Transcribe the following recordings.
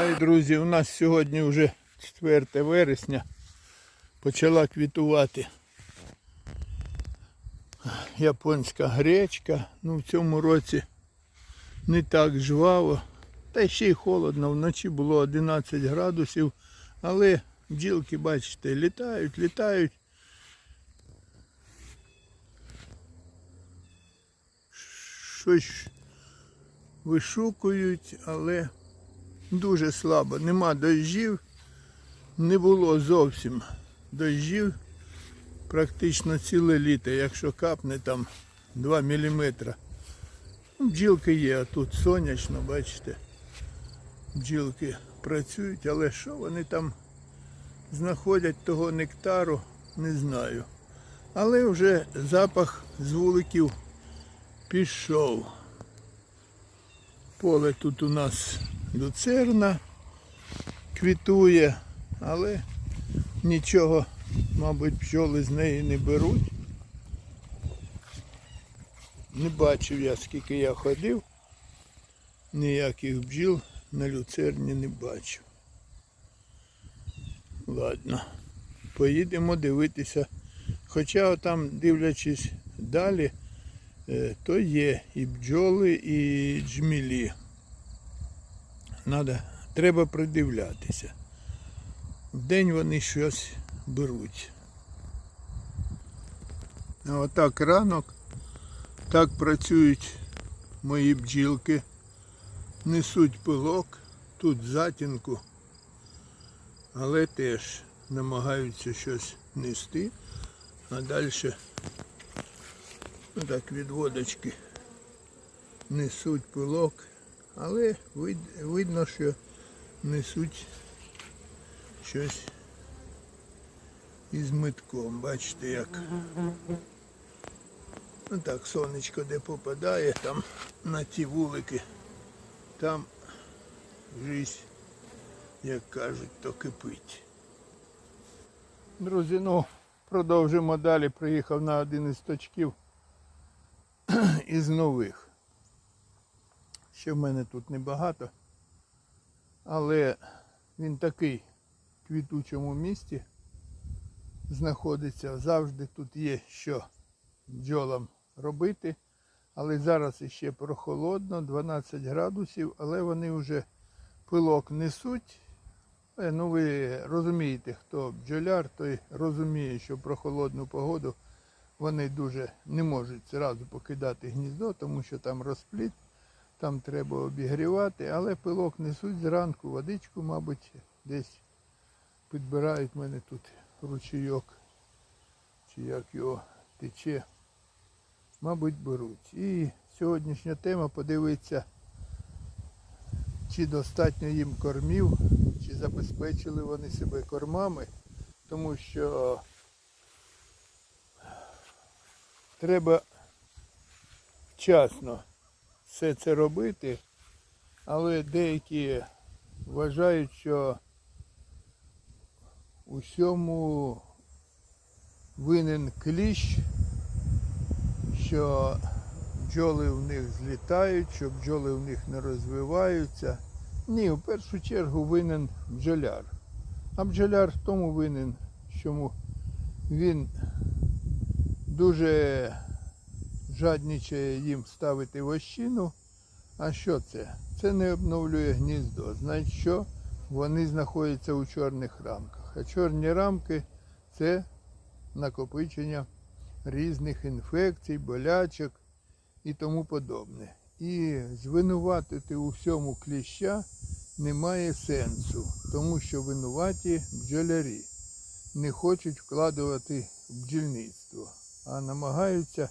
Вітаю, друзі! У нас сьогодні вже 4 вересня. Почала квітувати японська гречка. Ну, в цьому році не так жваво. Та ще й холодно. Вночі було 11 градусів. Але бджілки, бачите, літають, літають. Щось вишукують, але дуже слабо. Нема дощів, не було зовсім дощів. Практично ціле літо, якщо капне там 2 мм. Ну, бджілки є, а тут сонячно, бачите. Бджілки працюють, але що вони там знаходять того нектару, не знаю. Але вже запах з вуликів пішов. Поле тут у нас люцерна квітує, але нічого, мабуть, пчоли з неї не беруть. Не бачив я, скільки я ходив, ніяких бджіл на люцерні не бачив. Ладно, поїдемо дивитися. Хоча там, дивлячись далі, е, то є і бджоли, і джмілі. Надо, треба придивлятися. Вдень вони щось беруть. А отак ранок, так працюють мої бджілки. Несуть пилок, тут затінку, але теж намагаються щось нести, а далі так відводочки несуть пилок, але вид- видно, що несуть щось із митком. Бачите як. Ну так, сонечко де попадає, там на ті вулики, там жизнь, як кажуть, то кипить. Друзі, ну продовжимо далі. Приїхав на один із точків із нових. Ще в мене тут небагато, але він такий в квітучому місті знаходиться. Завжди тут є що бджолам робити. Але зараз іще прохолодно, 12 градусів, але вони вже пилок несуть. Е, Ну ви розумієте, хто бджоляр, той розуміє, що про холодну погоду вони дуже не можуть зразу покидати гніздо, тому що там розпліт, там треба обігрівати, але пилок несуть зранку, водичку, мабуть, десь підбирають в мене тут ручейок, чи як його тече, мабуть, беруть. І сьогоднішня тема подивитися, чи достатньо їм кормів, чи забезпечили вони себе кормами, тому що треба вчасно все це робити, але деякі вважають, що усьому винен кліщ, що бджоли в них злітають, що бджоли в них не розвиваються. Ні, в першу чергу винен бджоляр. А бджоляр в тому винен, що він дуже жадничає їм ставити вощину. А що це? Це не обновлює гніздо. Значить, що вони знаходяться у чорних рамках. А чорні рамки це накопичення різних інфекцій, болячок і тому подобне. І звинуватити у всьому кліща немає сенсу, тому що винуваті бджолярі не хочуть вкладувати в бджільництво, а намагаються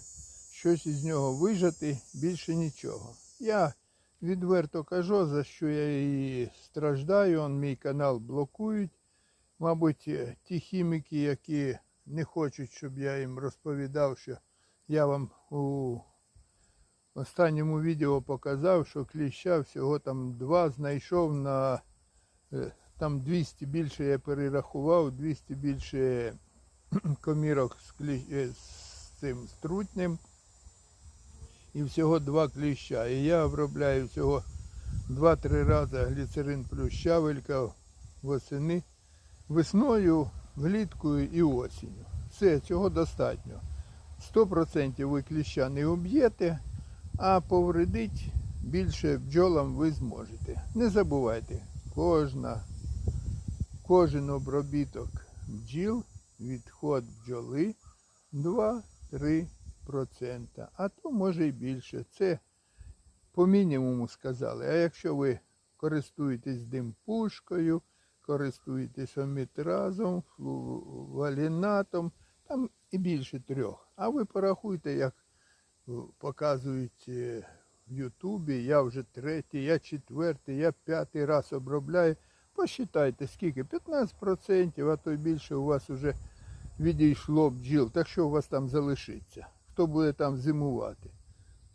щось із нього вижати, більше нічого. Я відверто кажу, за що я і страждаю, он мій канал блокують. Мабуть, е, ті хіміки, які не хочуть, щоб я їм розповідав, що я вам у останньому відео показав, що кліща всього там два знайшов на е, там 200 більше я перерахував, 200 більше комірок з, клі... е, з цим струтнем і всього два кліща. І я обробляю всього 2-3 рази гліцерин плюс щавелька восени, весною, вліткою і осінню. Все, цього достатньо. 100% ви кліща не уб'єте, а повредить більше бджолам ви зможете. Не забувайте, кожна, кожен обробіток бджіл, відход бджоли 2-3%, а то може і більше. Це по мінімуму сказали. А якщо ви користуєтесь димпушкою, користуєтесь омітразом, валінатом, там і більше трьох. А ви порахуйте, як показують е, в Ютубі, я вже третій, я четвертий, я п'ятий раз обробляю. Посчитайте, скільки? 15%, а то й більше у вас вже відійшло бджіл. Так що у вас там залишиться? Хто буде там зимувати?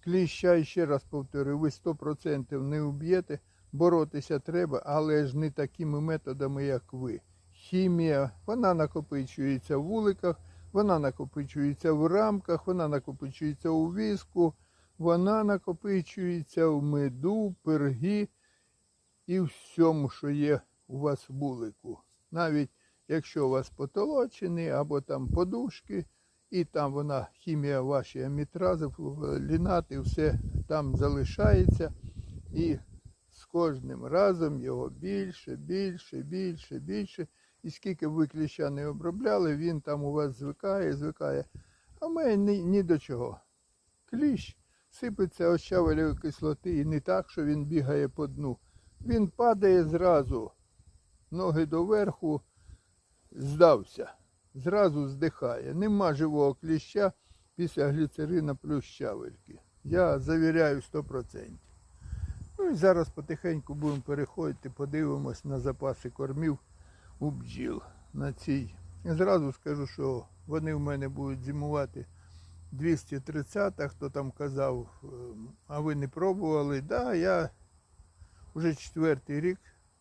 Кліща, ще раз повторюю, ви 100% не уб'єте, боротися треба, але ж не такими методами, як ви. Хімія, вона накопичується в вуликах, вона накопичується в рамках, вона накопичується у віску, вона накопичується в меду, пиргі і всьому, що є у вас в вулику. Навіть якщо у вас потолочені або там подушки, і там вона, хімія ваші амітрази, лінати, все там залишається. І з кожним разом його більше, більше, більше, більше. І скільки ви кліща не обробляли, він там у вас звикає, звикає. А мене ні, ні до чого. Кліщ сипеться ощавелевої кислоти і не так, що він бігає по дну. Він падає зразу, ноги доверху, здався, зразу здихає. Нема живого кліща після гліцерина плюс щавельки. Я завіряю 100%. Ну і зараз потихеньку будемо переходити, подивимось на запаси кормів у бджіл на цій. І зразу скажу, що вони в мене будуть зимувати 230, хто там казав, е, а ви не пробували. Так, да, я вже четвертий рік,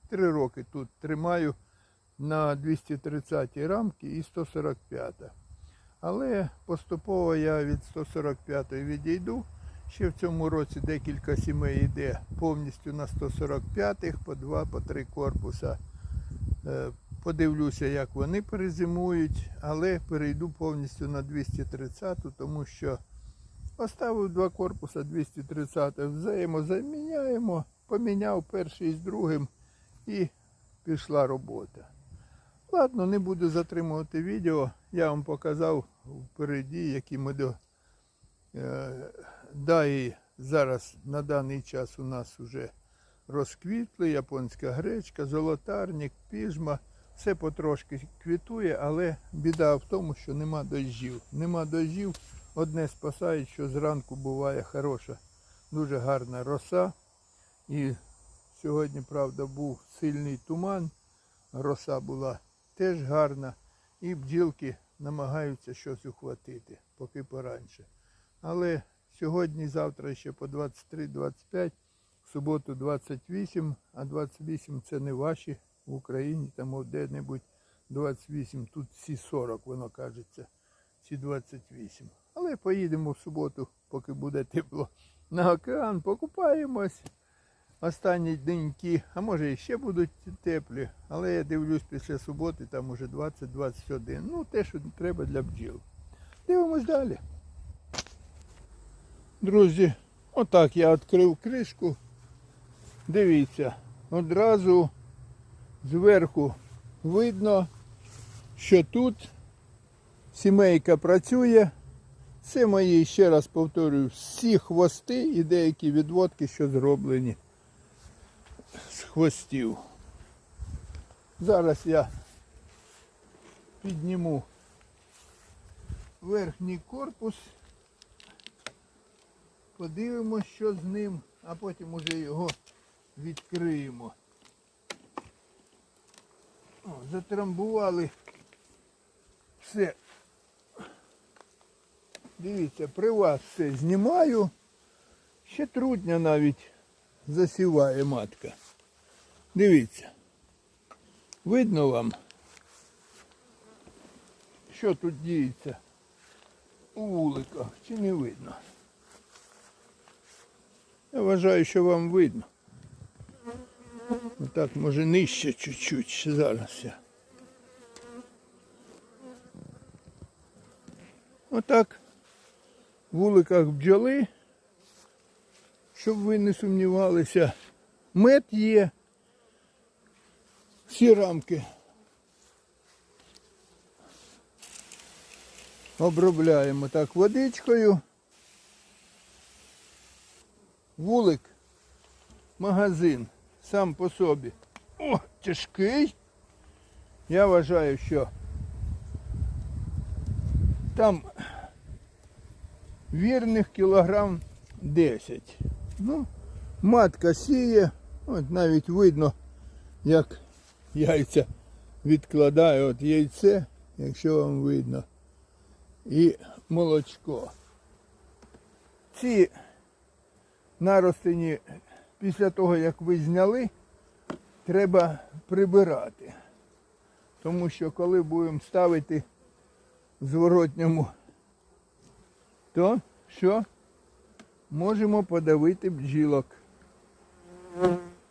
три роки тут тримаю на 230 рамки і 145. Але поступово я від 145 відійду. Ще в цьому році декілька сімей йде повністю на 145-х, по два, по три корпуса. Е, Подивлюся, як вони перезимують, але перейду повністю на 230, тому що поставив два корпуса 230, взаємозаміняємо, поміняв перший з другим і пішла робота. Ладно, не буду затримувати відео. Я вам показав впереді, які ми до е, да, зараз на даний час у нас вже розквітли, японська гречка, золотарник, піжма. Все потрошки квітує, але біда в тому, що нема дощів. Нема дощів. Одне спасає, що зранку буває хороша, дуже гарна роса. І сьогодні, правда, був сильний туман. Роса була теж гарна. І бджілки намагаються щось ухватити, поки пораньше. Але сьогодні, завтра ще по 23-25, в суботу 28, а 28 це не ваші в Україні, там де-небудь 28, тут всі 40, воно кажеться, ці 28. Але поїдемо в суботу, поки буде тепло на океан, покупаємось. Останні деньки, а може і ще будуть теплі, але я дивлюсь після суботи, там уже 20-21. Ну, те, що треба для бджіл. Дивимось далі. Друзі, отак я відкрив кришку. Дивіться, одразу зверху видно, що тут сімейка працює. Це мої, ще раз повторюю, всі хвости і деякі відводки, що зроблені хвостів. Зараз я підніму верхній корпус, подивимося, що з ним, а потім уже його відкриємо. О, затрамбували все. Дивіться, при вас все знімаю. Ще трудня навіть засіває матка. Дивіться. Видно вам, що тут діється у вуликах, чи не видно? Я вважаю, що вам видно. Отак, може нижче чуть-чуть зараз я. Отак. В вуликах бджоли, щоб ви не сумнівалися. Мед є. Всі рамки обробляємо так водичкою. Вулик, магазин сам по собі. О, тяжкий. Я вважаю, що там вірних кілограм 10. Ну, матка сіє, от навіть видно, як яйця відкладає от яйце, якщо вам видно, і молочко. Ці наростині після того, як ви зняли, треба прибирати. Тому що коли будемо ставити в зворотньому, то що? Можемо подавити бджілок.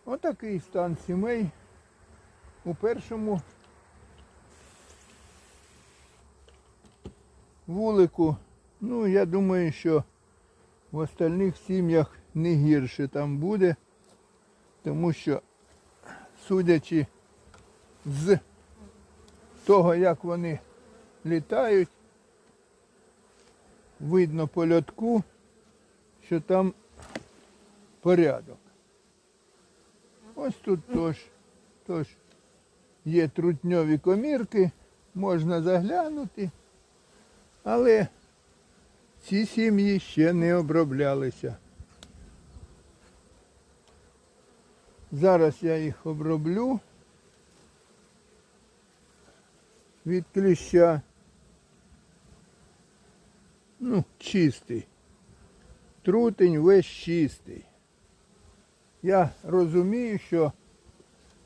Отакий стан сімей у першому вулику. Ну, я думаю, що в остальних сім'ях не гірше там буде, тому що, судячи з того, як вони літають, видно по льотку, що там порядок. Ось тут тож, тож є трутньові комірки, можна заглянути, але ці сім'ї ще не оброблялися. Зараз я їх оброблю від кліща. Ну, чистий. Трутень весь чистий. Я розумію, що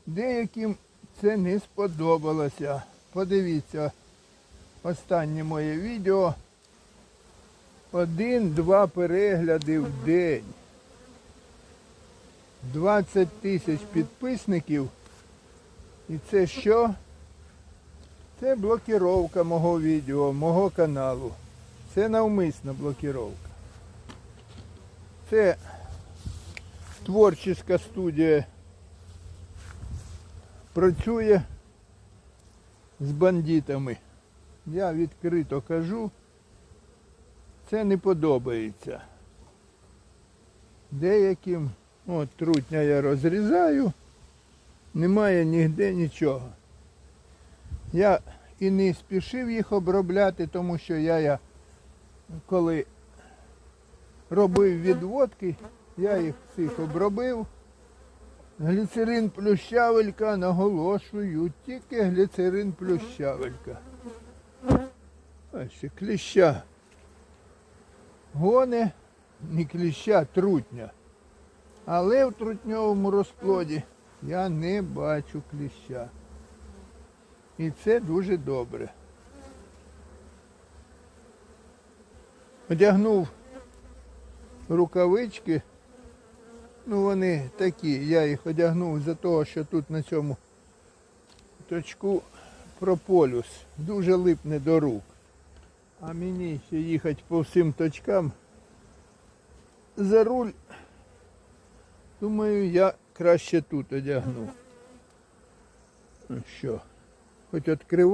деяким це не сподобалося. Подивіться останнє моє відео. Один-два перегляди в день. 20 тисяч підписників. І це що? Це блокіровка мого відео, мого каналу. Це навмисна блокіровка. Це творча студія працює з бандитами. Я відкрито кажу, це не подобається. Деяким, от трутня я розрізаю, немає ніде нічого. Я і не спішив їх обробляти, тому що я, я коли робив відводки, я їх всіх обробив. Гліцерин плюс щавелька, наголошую, тільки гліцерин плюс щавелька. А кліща. Гоне, не кліща, трутня. Але в трутньовому розплоді я не бачу кліща. І це дуже добре. Одягнув рукавички. Ну вони такі, я їх одягнув за того, що тут на цьому точку прополюс дуже липне до рук. А мені ще їхати по всім точкам за руль, думаю, я краще тут одягну. Ну що, хоч відкриваю.